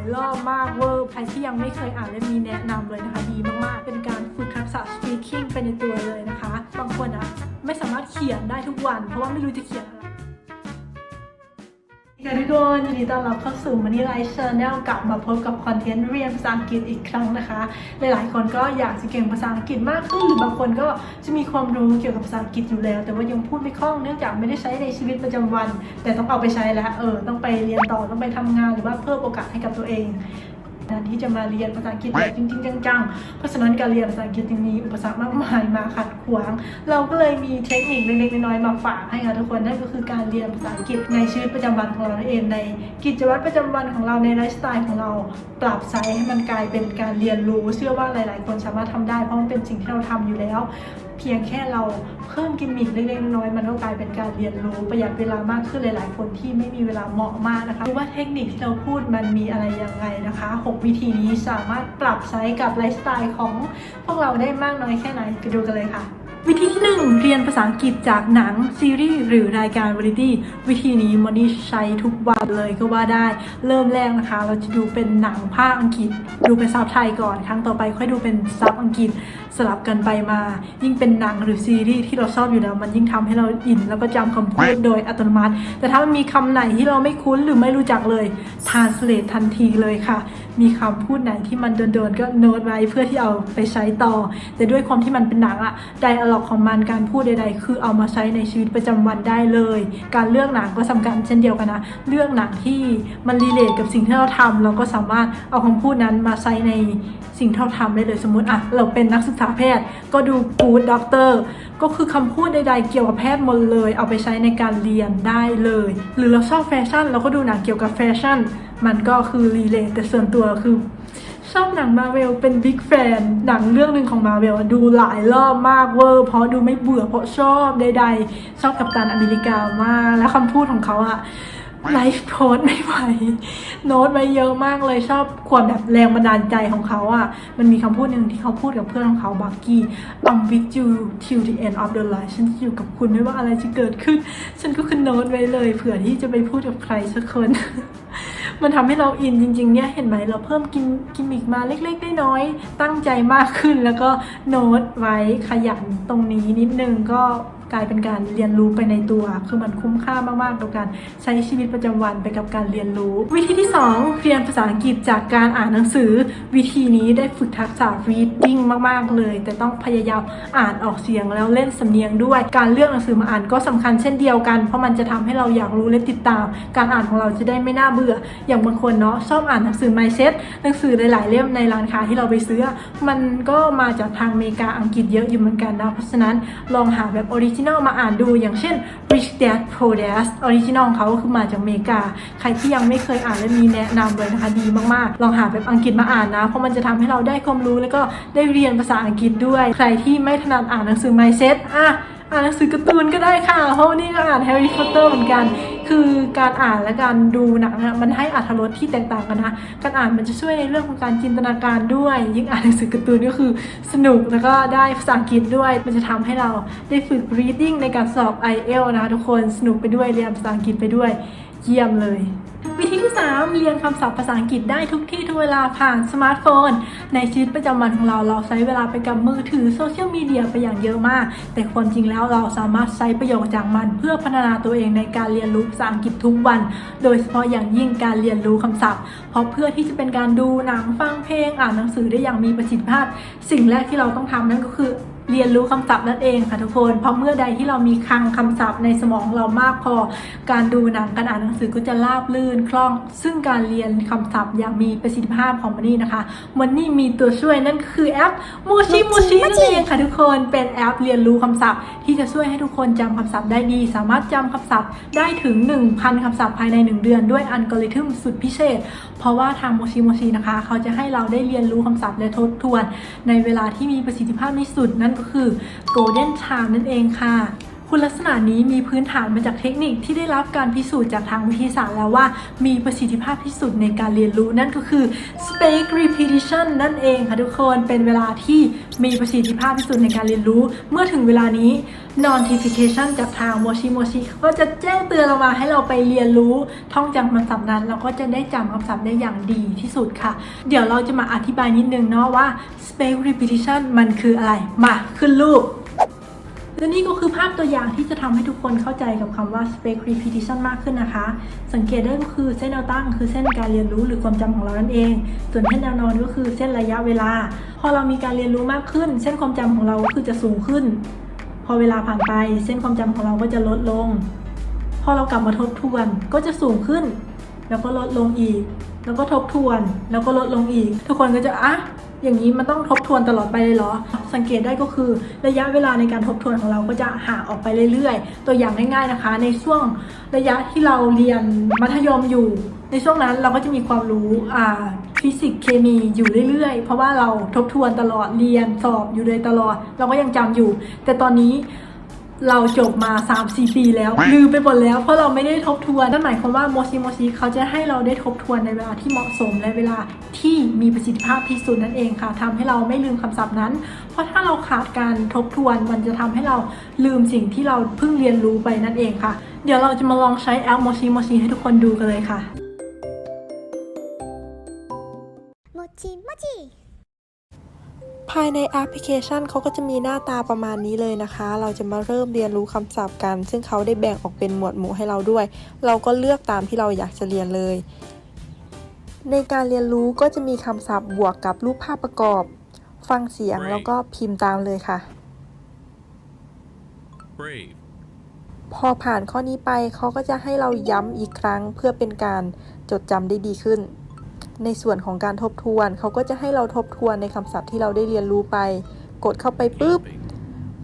ายรอบมากเวอร์ใครที่ยังไม่เคยอ่านเล่มนี้แนะนำเลยนะคะดีมากๆ เป็นการฝึกทักษะ speaking ไปในตัวเลยนะคะ บางคนอะไม่สามารถเขียนได้ทุกวัน เพราะว่าไม่รู้จะเขียนอะไร ค่ะทุกคนยินดีต้อนรับเข้าสู่มันนี่ไลฟ์ชแนลกลับมาพบกับคอนเทนต์เรียนภาษาอังกฤษอีกครั้งนะคะ หลายๆ คนก็อยากจะเก่งภาษาอังกฤษมากขึ้นหรือบางคนก็จะมีความรู้เกี่ยวกับภาษาอังกฤษอยู่แล้ว แต่ว่ายังพูดไม่คล่องเนื่องจากไม่ได้ใช้ในชีวิตประจำวัน แต่ต้องเอาไปใช้แล้วเออต้องไปเรียนต่อต้องไปทำงานหรือว่าเพิ่มโอกาสให้กับตัวเอง การที่จะมาเรียนภาษาอังกฤษแบบจริงๆจังๆ เพราะฉะนั้นการเรียนภาษาอังกฤษจึงมีอุปสรรคมากมายมาขัดขวาง เราก็เลยมีเทคนิคเล็กๆน้อยๆมาฝากให้กับทุกคนนั่นก็คือการเรียนภาษาอังกฤษในชีวิตประจำวันของเราเองในกิจวัตรประจำวันของเราในไลฟ์สไตล์ของเราปรับใช้ให้มันกลายเป็นการเรียนรู้ เชื่อว่าหลาย ๆ คนสามารถทำได้เพราะมันเป็นสิ่งที่เราทำอยู่แล้ว เพียงแค่เราเพิ่มกิมมิคเล็กๆน้อยๆมันก็กลายเป็นการเรียนรู้ประหยัดเวลามากขึ้นหลาย ๆ คนที่ไม่มีเวลาเหมาะมากนะคะรู้ว่าเทคนิคที่เราพูดมันมีอะไรยังไงนะคะ 6 วิธีนี้สามารถปรับใช้กับไลฟ์สไตล์ของพวกเราได้มากน้อยแค่ไหนไปดูกันเลยค่ะ วิธีที่หนึ่ง รียนภาษาอังกฤษจากหนังซีรีส์หรือรายการวาไรตี้วิธีนี้มอนี่ใช้ทุกวันเลยก็ว่าได้ เริ่มแรกนะคะ เราจะดูเป็นหนังภาคอังกฤษ ดูเป็นซับไทยก่อน ครั้งต่อไปค่อยดูเป็นซับอังกฤษสลับกันไปมา ยิ่งเป็นหนังหรือซีรีส์ที่เราชอบอยู่แล้ว มันยิ่งทำให้เราอิน แล้วก็จำคำพูดโดยอัตโนมัติ แต่ถ้ามันมีคำไหนที่เราไม่คุ้นหรือไม่รู้จักเลย translate ทันทีเลยค่ะ มีคำพูดไหนที่มันโดนๆก็โน้ตไว้เพื่อที่เอาไปใช้ต่อ แต่ด้วยความที่มันเป็นหนังอะไดอะล็อกของมันการพูดใดๆ คือเอามาใช้ในชีวิตประจำวันได้เลย การเลือกหนังก็สำคัญเช่นเดียวกันนะ เลือกหนังที่มันรีเลทกับสิ่งที่เราทำเราก็สามารถเอาคำพูดนั้นมาใช้ในสิ่งที่เราทำได้เลยสมมติอะเราเป็นนักศึกษาแพทย์ ก็ดู Good Doctor ก็คือคำพูดใด ๆ เกี่ยวกับแพทย์หมดเลย เอาไปใช้ในการเรียนได้เลย หรือเราชอบแฟชั่นเราก็ดูหนังเกี่ยวกับแฟชั่น มันก็คือรีเลทแต่ส่วนตัวคือ ชอบหนังมาเวลเป็นบิ๊กแฟน หนังเรื่องหนึ่งของมาเวลดูหลายรอบมากเวอร์ เพราะดูไม่เบื่อเพราะชอบใดๆ ชอบกัปตันอเมริกามาก แล้วคำพูดของเขาอะไลฟ์โค้ดไม่ไหวโน้ตไว้เยอะมากเลยชอบความแบบแรงบันดาลใจของเขาอะมันมีคำพูดหนึ่งที่เขาพูดกับเพื่อนของเขาบักกี้ I'm with you till the end of the line ฉันจะอยู่กับคุณไม่ว่าอะไรจะเกิดขึ้น ฉันก็ขึ้นโน้ตไว้เลย เผื่อที่จะไปพูดกับใครสักคน มันทำให้เราอินจริงๆเนี่ยเห็นไหมเราเพิ่มกิมกิมมิกมาเล็กๆได้น้อยตั้งใจมากขึ้นแล้วก็โน้ตไว้ขยันตรงนี้นิดนึงก็ กลายเป็นการเรียนรู้ไปในตัว คือมันคุ้มค่ามากๆกับการใช้ชีวิตประจำวันไปกับการเรียนรู้ วิธีที่ 2 เรียนภาษาอังกฤษจากการอ่านหนังสือ วิธีนี้ได้ฝึกทักษะ reading มากๆเลย แต่ต้องพยายามอ่านออกเสียงแล้วเล่นสำเนียงด้วย การเลือกหนังสือมาอ่านก็สำคัญเช่นเดียวกัน เพราะมันจะทำให้เราอยากรู้และติดตาม การอ่านของเราจะได้ไม่น่าเบื่อ อย่างบางคนเนาะชอบอ่านหนังสือ mindset หนังสือหลายๆเล่มในร้านค้าที่เราไปซื้อ มันก็มาจากทางอเมริกาอังกฤษเยอะอยู่เหมือนกันนะ เพราะฉะนั้นลองหาแบบออริจินอลมาอ่านดูอย่างเช่น Rich Dad Poor Dad ออริจินอลของเขาก็คือมาจากอเมริกา ใครที่ยังไม่เคยอ่านเล่มนี้แนะนำเลยนะคะดีมากๆ ลองหาแบบอังกฤษมาอ่านนะ เพราะมันจะทำให้เราได้ความรู้แล้วก็ได้เรียนภาษาอังกฤษด้วย ใครที่ไม่ถนัดอ่านหนังสือ mindset อะอ่านหนังสือการ์ตูนก็ได้ค่ะเพราะนี่ก็อ่านแฮร์รี่พอตเตอร์เหมือนกัน คือการอ่านและการดูหนังอะมันให้อรรถรสที่แตกต่างกันนะการอ่านมันจะช่วยในเรื่องของการจินตนาการด้วย ยิ่งอ่านหนังสือการ์ตูนก็คือสนุกแล้วก็ได้ภาษาอังกฤษด้วย มันจะทำให้เราได้ฝึก reading ในการสอบ IELTS นะคะทุกคนสนุกไปด้วยเรียนภาษาอังกฤษไปด้วย เยี่ยมเลย วิธีที่ 3 เรียนคำศัพท์ภาษาอังกฤษได้ทุกที่ทุกเวลาผ่านสมาร์ทโฟน ในชีวิตประจำวันของเราเราใช้เวลาไปกับมือถือโซเชียลมีเดียไปอย่างเยอะมาก แต่ความจริงแล้วเราสามารถใช้ประโยชน์จากมัน เพื่อพัฒนาตัวเองในการเรียนรู้ภาษาอังกฤษทุกวัน โดยเฉพาะอย่างยิ่งการเรียนรู้คำศัพท์ เพราะเพื่อที่จะเป็นการดูหนังฟังเพลงอ่านหนังสือได้อย่างมีประสิทธิภาพ สิ่งแรกที่เราต้องทำนั่นก็คือ เรียนรู้คำศัพท์นั่นเองค่ะทุกคน เพราะเมื่อใดที่เรามีคลังคำศัพท์ในสมองเรามากพอ การดูหนังการอ่านหนังสือก็จะราบลื่นคล่อง ซึ่งการเรียนคำศัพท์อย่างมีประสิทธิภาพของมันนี่นะคะมันนี่มีตัวช่วยนั่นก็คือแอปมูชิมูชินั่นเองค่ะทุกคนเป็นแอปเรียนรู้คำศัพท์ ที่จะช่วยให้ทุกคนจำคำศัพท์ได้ดี สามารถจำคำศัพท์ได้ถึง 1,000คำศัพท์ภายใน 1 เดือนด้วยอัลกอริทึมสุดพิเศษ เพราะว่าทางโมชิโมชินะคะ เขาจะให้เราได้เรียนรู้คำศัพท์และทบทวน ในเวลาที่มีประสิทธิภาพที่สุดนั่นก็คือ Golden Charm นั่นเองค่ะ คุณลักษณะนี้มีพื้นฐานมาจากเทคนิคที่ได้รับการพิสูจน์จากทางวิทยาศาสตร์แล้วว่า มีประสิทธิภาพที่สุดในการเรียนรู้นั่นก็คือ speak repetition นั่นเองค่ะทุกคนเป็นเวลาที่มีประสิทธิภาพที่สุดในการเรียนรู้ เมื่อถึงเวลานี้ notification จากทาง moshi moshi ก็จะแจ้งเตือนเรามาให้เราไปเรียนรู้ท่องจำคำศัพท์นั้น เราก็จะได้จำคำศัพท์ได้อย่างดีที่สุดค่ะ เดี๋ยวเราจะมาอธิบายนิดนึงเนาะว่า space repetition มันคืออะไร มาขึ้นรูปและนี่ก็คือภาพตัวอย่างที่จะทำให้ทุกคนเข้าใจกับคำว่า space repetition มากขึ้นนะคะ สังเกตได้ก็คือเส้นแนวตั้ง คือเส้นการเรียนรู้หรือความจำของเรานั่นเอง ส่วนเส้นแนวนอนก็คือเส้นระยะเวลา พอเรามีการเรียนรู้มากขึ้น เส้นความจำของเราก็คือจะสูงขึ้น อเวลาผ่านไปเส้นความจำของเราก็จะลดลง พอเรากลับมาทบทวนก็จะสูงขึ้น แล้วก็ลดลงอีก แล้วก็ทบทวน แล้วก็ลดลงอีก ทุกคนก็จะอะอย่างนี้มันต้องทบทวนตลอดไปเลยเหรอ สังเกตได้ก็คือระยะเวลาในการทบทวนของเราก็จะห่างออกไปเรื่อยๆ ตัวอย่างง่ายๆนะคะ ในช่วงระยะที่เราเรียนมัธยมอยู่ ในช่วงนั้นเราก็จะมีความรู้อ่าฟิสิกส์เคมีอยู่เรื่อยๆ เพราะว่าเราทบทวนตลอดเรียนสอบอยู่เลยตลอด เราก็ยังจำอยู่ แต่ตอนนี้เราจบมา 3-4 ปีแล้ว ลืมไปหมดแล้วเพราะเราไม่ได้ทบทวนนั่นหมายความว่าโมชิโมชิเขาจะให้เราได้ทบทวนในเวลาที่เหมาะสมและเวลาที่มีประสิทธิภาพที่สุดนั่นเองค่ะทำให้เราไม่ลืมคำศัพท์นั้น เพราะถ้าเราขาดการทบทวนมันจะทำให้เราลืมสิ่งที่เราเพิ่งเรียนรู้ไปนั่นเองค่ะ เดี๋ยวเราจะมาลองใช้แอปโมชิโมชิให้ทุกคนดูกันเลยค่ะ จิโมจิภายในแอปพลิเคชันเขาก็จะมีหน้าตาประมาณนี้เลยนะคะ เราจะมาเริ่มเรียนรู้คำศัพท์กัน ซึ่งเขาได้แบ่งออกเป็นหมวดหมู่ให้เราด้วย เราก็เลือกตามที่เราอยากจะเรียนเลย ในการเรียนรู้ก็จะมีคำศัพท์บวกกับรูปภาพประกอบ ฟังเสียง Brave. แล้วก็พิมพ์ตามเลยค่ะ Brave. พอผ่านข้อนี้ไปเขาก็จะให้เราย้ำอีกครั้งเพื่อเป็นการจดจำได้ดีขึ้น ในส่วนของการทบทวน เขาก็จะให้เราทบทวนในคำศัพท์ที่เราได้เรียนรู้ไป กดเข้าไปปุ๊บ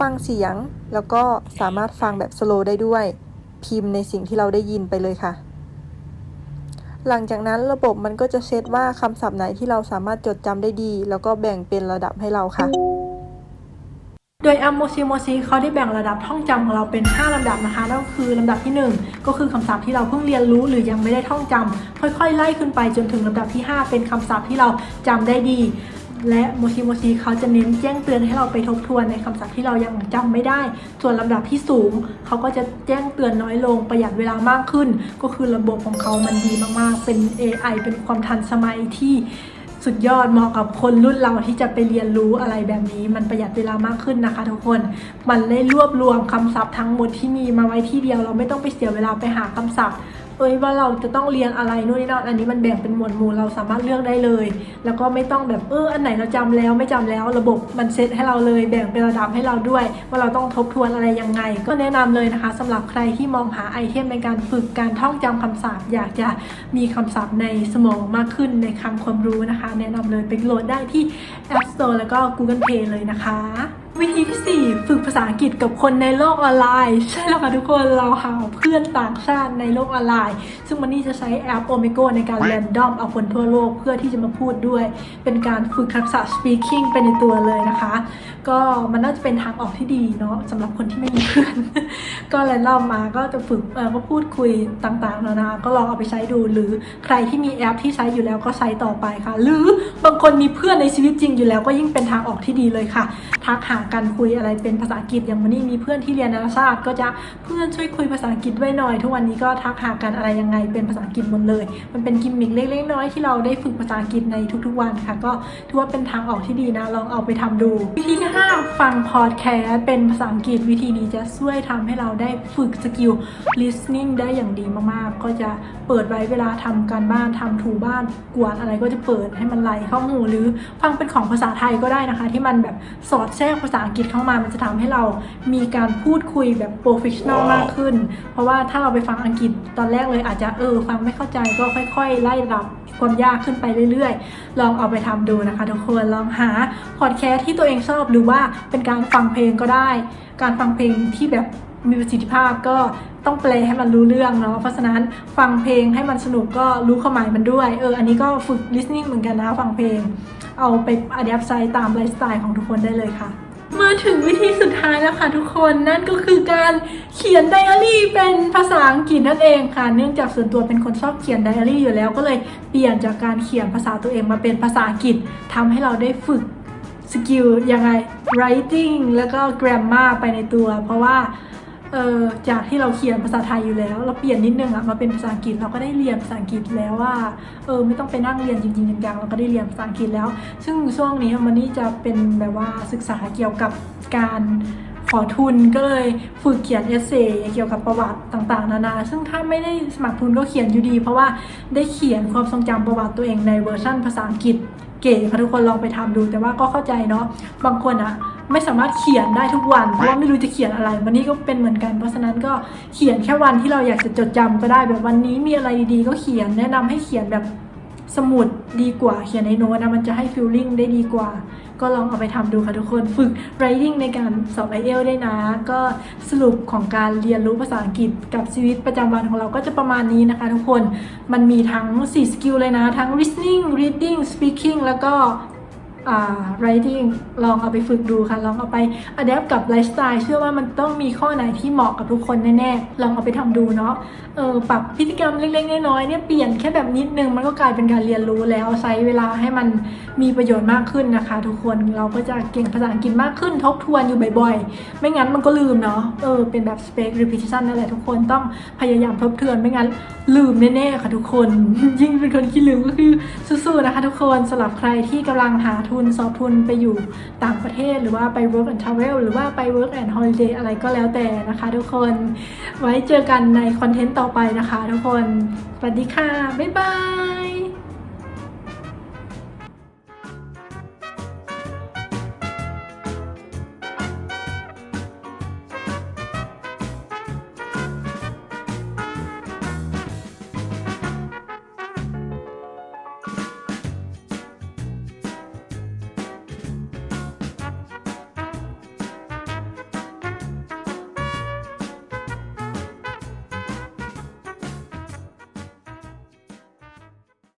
ฟังเสียง แล้วก็สามารถฟังแบบสโลว์ได้ด้วย พิมพ์ในสิ่งที่เราได้ยินไปเลยค่ะ หลังจากนั้นระบบมันก็จะเซตว่าคำศัพท์ไหนที่เราสามารถจดจำได้ดี แล้วก็แบ่งเป็นระดับให้เราค่ะ ดยแอปโมชิโมชิเขาได้แบ่งระดับท่องจำของเราเป็น 5ลำดับนะคะนั่นก็คือลำดับที่ 1 ก็คือคำศัพท์ที่เราเพิ่งเรียนรู้หรือยังไม่ได้ท่องจำค่อยๆ ไล่ขึ้นไปจนถึงลำดับที่ 5 เป็นคำศัพท์ที่เราจำได้ดี และโมชิโมชิเขาจะเน้นแจ้งเตือนให้เราไปทบทวนในคำศัพท์ที่เรายังจำไม่ได้ ส่วนลำดับที่สูง เขาก็จะแจ้งเตือนน้อยลงประหยัดเวลามากขึ้น ก็คือระบบของเขามันดีมากๆ เป็น AI เป็นความทันสมัยที่ สุดยอดเหมาะกับคนรุ่นเราที่จะไปเรียนรู้อะไรแบบนี้ มันประหยัดเวลามากขึ้นนะคะ ทุกคนมันได้รวบรวมคำศัพท์ทั้งหมดที่มีมาไว้ที่เดียว เราไม่ต้องไปเสียเวลาไปหาคำศัพท์ เอ้ยว่าเราจะต้องเรียนอะไรนู่นนี่นั่นอันนี้มันแบ่งเป็นหมวดหมู่เราสามารถเลือกได้เลย แล้วก็ไม่ต้องแบบเอออันไหนเราจำแล้วไม่จำแล้ว ระบบมันเซตให้เราเลยแบ่งเป็นระดับให้เราด้วย ว่าเราต้องทบทวนอะไรยังไง ก็แนะนำเลยนะคะสำหรับใครที่มองหาไอเทมในการฝึกการท่องจำคำศัพท์ อยากจะมีคำศัพท์ในสมองมากขึ้นในคำความรู้นะคะ แนะนำเลยไปโหลดได้ที่ App Store แล้วก็ Google Play เลยนะคะ วิธีที่ 4 ฝึกภาษาอังกฤษกับคนในโลกออนไลน์ ใช่แล้วค่ะทุกคนเราหาเพื่อนต่างชาติในโลกออนไลน์ ซึ่งมันนี่จะใช้แอป Omegle ในการแรนดอมเอาคนทั่วโลกเพื่อที่จะมาพูดด้วย เป็นการฝึกทักษะ speaking ไปในตัวเลยนะคะ ก็มันน่าจะเป็นทางออกที่ดีเนาะสำหรับคนที่ไม่มีเพื่อน ก็แรนดอมมาก็จะฝึกเออก็พูดคุยต่างๆนานาก็ลองเอาไปใช้ดูหรือใครที่มีแอปที่ใช้อยู่แล้วก็ใช้ต่อไปค่ะ หรือบางคนมีเพื่อนในชีวิตจริงอยู่แล้วก็ยิ่งเป็นทางออกที่ดีเลยค่ะทักหากันคุยอะไรเป็นภาษาอังกฤษอย่างวันนี้มีเพื่อนที่เรียนนานาชาติ ก็จะเพื่อนช่วยคุยภาษาอังกฤษด้วยหน่อย ทุกวันนี้ก็ทักหากันอะไรยังไงเป็นภาษาอังกฤษหมดเลย มันเป็นกิมมิคเล็กๆน้อยๆที่เราได้ฝึกภาษาอังกฤษในทุกๆวันค่ะ ก็ถือว่าเป็นทางออกที่ดีนะ ลองเอาไปทำดู วิธีที่ห้าฟังพอดแคสต์เป็นภาษาอังกฤษวิธีนี้จะช่วยทำให้เราได้ฝึกสกิล listening ได้อย่างดีมากๆ ก็จะเปิดไว้เวลาทำการบ้านทำถูบ้านกวาดอะไรก็จะเปิดให้มันไหลเข้าหูหรือฟังเป็นของภาษาไทยก็ได้นะคะ ที่มันแบบสอดแทรกภาษาอังกฤษเข้ามา มันจะทำให้เรามีการพูดคุยแบบ professional มากขึ้น เพราะว่าถ้าเราไปฟังอังกฤษตอนแรกเลยอาจจะเออฟังไม่เข้าใจก็ค่อยๆ ไล่ระดับความยากขึ้นไปเรื่อยๆ ลองเอาไปทำดูนะคะทุกคน ลองหาพอดแคสต์ที่ตัวเองชอบหรือว่าเป็นการฟังเพลงก็ได้ การฟังเพลงที่แบบมีประสิทธิภาพก็ต้องแปลให้มันรู้เรื่องเนาะ เพราะฉะนั้นฟังเพลงให้มันสนุกก็รู้ความหมายมันด้วย เออ อันนี้ก็ฝึก listening เหมือนกันนะ ฟังเพลง เอาไป adapt ใช้ตามไลฟ์สไตล์ของทุกคนได้เลยค่ะว มาถึงวิธีสุดท้ายแล้วค่ะทุกคนนั่นก็คือการเขียนไดอารี่เป็นภาษาอังกฤษนั่นเองค่ะ เนื่องจากส่วนตัวเป็นคนชอบเขียนไดอารี่อยู่แล้ว ก็เลยเปลี่ยนจากการเขียนภาษาตัวเองมาเป็นภาษาอังกฤษทำให้เราได้ฝึกสกิลยังไง writing แล้วก็ grammar ไปในตัว เพราะว่า เออจากที่เราเขียนภาษาไทยอยู่แล้ว เราเปลี่ยนนิดนึงอะมาเป็นภาษาอังกฤษเราก็ได้เรียนภาษาอังกฤษแล้วว่าเออไม่ต้องไปนั่งเรียนจริงๆจังๆเราก็ได้เรียนภาษาอังกฤษแล้ว ซึ่งช่วงนี้มันนี่จะเป็นแบบว่าศึกษาเกี่ยวกับการขอทุนก็เลยฝึกเขียนเอเซเกี่ยวกับประวัติต่างๆ นานา ซึ่งถ้าไม่ได้สมัครทุนก็เขียนอยู่ดี เพราะว่าได้เขียนความทรงจำประวัติตัวเองในเวอร์ชั่นภาษาอังกฤษเก๋ค่ะทุกคนลองไปทำดูแต่ว่าก็เข้าใจเนาะบางคนอะ ไม่สามารถเขียนได้ทุกวันเพราะว่าไม่รู้จะเขียนอะไร วันนี้ก็เป็นเหมือนกัน เพราะฉะนั้นก็เขียนแค่วันที่เราอยากจะจดจำก็ได้แบบวันนี้มีอะไรดีๆก็เขียนแนะนำให้เขียนแบบสมุดดีกว่าเขียนในโน้ตนะมันจะให้ฟีลลิ่งได้ดีกว่า ก็ลองเอาไปทำดูค่ะทุกคนฝึก writing ในการสอบ i อเอลได้นะ ก็สรุปของการเรียนรู้ภาษาอังกฤษกับชีวิตประจำวันของเราก็จะประมาณนี้นะคะทุกคนมันมีทั้ง 4 สกิลเลยนะ ทั้ง listening reading speaking แล้วก็ writing ลองเอาไปฝึกดูค่ะ ลองเอาไป adapt กับไลฟ์สไตล์เชื่อว่ามันต้องมีข้อไหนที่เหมาะกับทุกคนแน่ๆ ลองเอาไปทำดูเนาะเออปรับพฤติกรรมเล็กๆน้อยๆเนี่ยเปลี่ยนแค่แบบนิดนึง มันก็กลายเป็นการเรียนรู้แล้วใช้เวลาให้มันมีประโยชน์มากขึ้นนะคะ ทุกคนเราก็จะเก่งภาษาอังกฤษมากขึ้นทบทวนอยู่บ่อยๆ ไม่งั้นมันก็ลืมเนาะเออเป็นแบบ space repetition นั่นแหละทุกคนต้องพยายามทบทวนไม่งั้นลืมแน่ๆค่ะทุกคน ยิ่งเป็นคนขี้ลืมก็คือสู้ๆนะคะ ทุกคนสำหรับใครที่กำลังหาทุนสอบทุนไปอยู่ต่างประเทศ หรือว่าไป work and travel หรือว่าไป work and holiday อะไรก็แล้วแต่นะคะทุกคน ไว้เจอกันในคอนเทนต์ต่อไปนะคะทุกคน สวัสดีค่ะ บ๊ายบาย